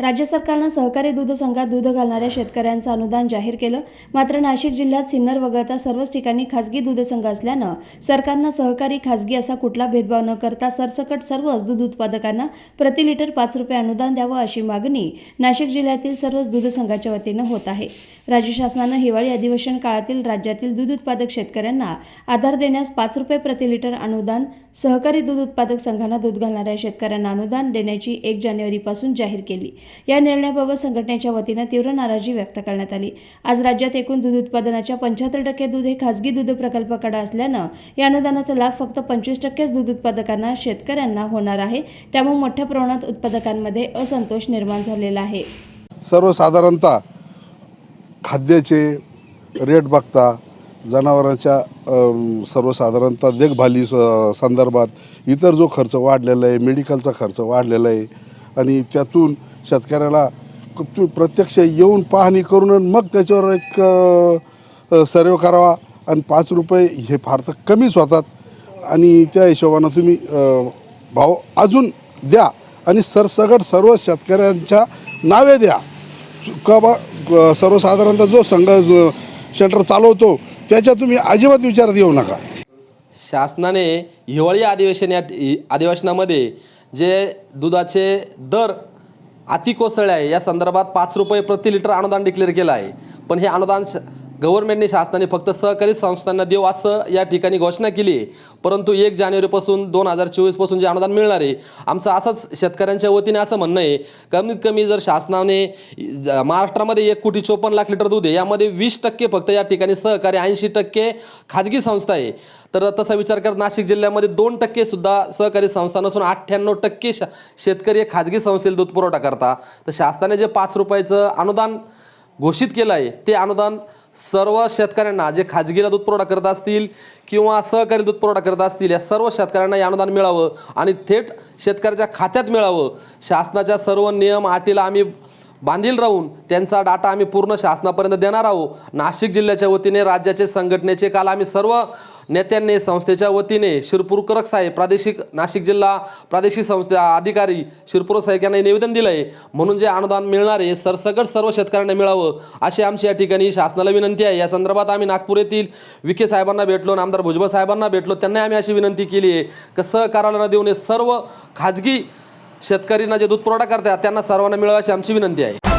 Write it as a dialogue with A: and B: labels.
A: राज्य सरकारनं सहकारी दूध संघात दूध घालणाऱ्या शेतकऱ्यांचं अनुदान जाहीर केलं. मात्र नाशिक जिल्ह्यात सिन्नर वगळता सर्वच ठिकाणी खासगी दूध संघ असल्यानं सरकारनं सहकारी खासगी असा कुठला भेदभाव न करता सरसकट सर्वच दूध उत्पादकांना प्रति लिटर पाच रुपये अनुदान द्यावं अशी मागणी नाशिक जिल्ह्यातील सर्वच दूध संघाच्या वतीनं होत आहे. राज्य शासनानं हिवाळी अधिवेशन काळातील राज्यातील दूध उत्पादक शेतकऱ्यांना आधार देण्यास पाच रुपये प्रति लिटर अनुदान सहकारी दूध उत्पादक संघांना दूध घालणाऱ्या शेतकऱ्यांना अनुदान देण्याची एक जानेवारीपासून जाहीर केली. या निर्णयाबाबत संघटनेच्या वतीनं तीव्र नाराजी व्यक्त करण्यात आली. आज राज्यात एकूण दूध उत्पादनाच्या पंच्याहत्तर टक्के दूध हे खासगी दूध प्रकल्पाकडे असल्यानं या अनुदानाचा लाभ फक्त पंचवीस टक्केच दूध उत्पादकांना शेतकऱ्यांना होणार आहे. त्यामुळे मोठ्या प्रमाणात उत्पादकांमध्ये असंतोष निर्माण झालेला आहे.
B: सर्वसाधारणतः खाद्याचे रेट बघता जनावरांच्या सर्वसाधारणतः देखभाली संदर्भात इतर जो खर्च वाढलेला आहे मेडिकलचा खर्च वाढलेला आहे आणि त्यातून शेतकऱ्याला तू प्रत्यक्ष येऊन पाहणी करून मग त्याच्यावर एक सर्व करावा. आणि पाच रुपये हे फार तर कमीच होतात. आणि त्या हिशोबानं तुम्ही भाव अजून द्या आणि सरसगट सर्व शेतकऱ्यांच्या नावे द्या. का बा सर्वसाधारणतः जो संघ सेंटर चालवतो त्याच्या तुम्ही अजिबात विचारात येऊ नका.
C: शासनाने हिवाळी अधिवेशन या इ- अधिवेशनामध्ये जे दुधाचे दर अति कोसळले आहे. या संदर्भात पाच रुपये प्रति लिटर अनुदान डिक्लेअर केलं आहे. पण हे अनुदान श गव्हर्नमेंटने शासनाने फक्त सहकारी संस्थांना देऊ असं या ठिकाणी घोषणा केली. आहे परंतु एक जानेवारीपासून दोन हजार चोवीसपासून जे अनुदान मिळणार आहे आमचं असंच शेतकऱ्यांच्या वतीने असं म्हणणं आहे कमीत कमी जर शासनाने ज- महाराष्ट्रामध्ये एक कोटी चोपन्न लाख लिटर दूध आहे यामध्ये वीस टक्के फक्त या ठिकाणी सहकारी ऐंशी टक्के खाजगी संस्था आहे. तर तसा विचार करत नाशिक जिल्ह्यामध्ये दोन टक्के सुद्धा सहकारी संस्था नसून अठ्ठ्याण्णव टक्के शा शेतकरी हे खाजगी संस्थेला दूध पुरवठा करता तर शासनाने जे पाच रुपयाचं अनुदान घोषित केलं आहे. ते अनुदान सर्व शेतकऱ्यांना जे खाजगीला दूध पुरवठा करत असतील किंवा सहकारी दूध पुरवठा करत असतील या सर्व शेतकऱ्यांना हे अनुदान मिळावं आणि थेट शेतकऱ्याच्या खात्यात मिळावं. शासनाच्या सर्व नियम अटीला आम्ही बांधील राहून त्यांचा डाटा आम्ही पूर्ण शासनापर्यंत देणार आहोत. नाशिक जिल्ह्याच्या वतीने राज्याचे संघटनेचे काल आम्ही सर्व नेत्यांनी संस्थेच्या वतीने शिरपूरकरक साहेब प्रादेशिक नाशिक जिल्हा प्रादेशिक संस्था अधिकारी शिरपूर साहेब यांना निवेदन दिलं आहे म्हणून जे अनुदान मिळणार आहे सरसकट सर्व शेतकऱ्यांना मिळावं अशी आमची या ठिकाणी शासनाला विनंती आहे. या संदर्भात आम्ही नागपूर येथील विखे साहेबांना भेटलो आणि आमदार भुजबळ साहेबांना भेटलो त्यांना आम्ही अशी विनंती केली आहे की सहकाराला न देऊन हे सर्व खाजगी शेतकऱ्यांना जे दूध पुरवठा करतात त्यांना सर्वांना मिळवायची आमची विनंती आहे.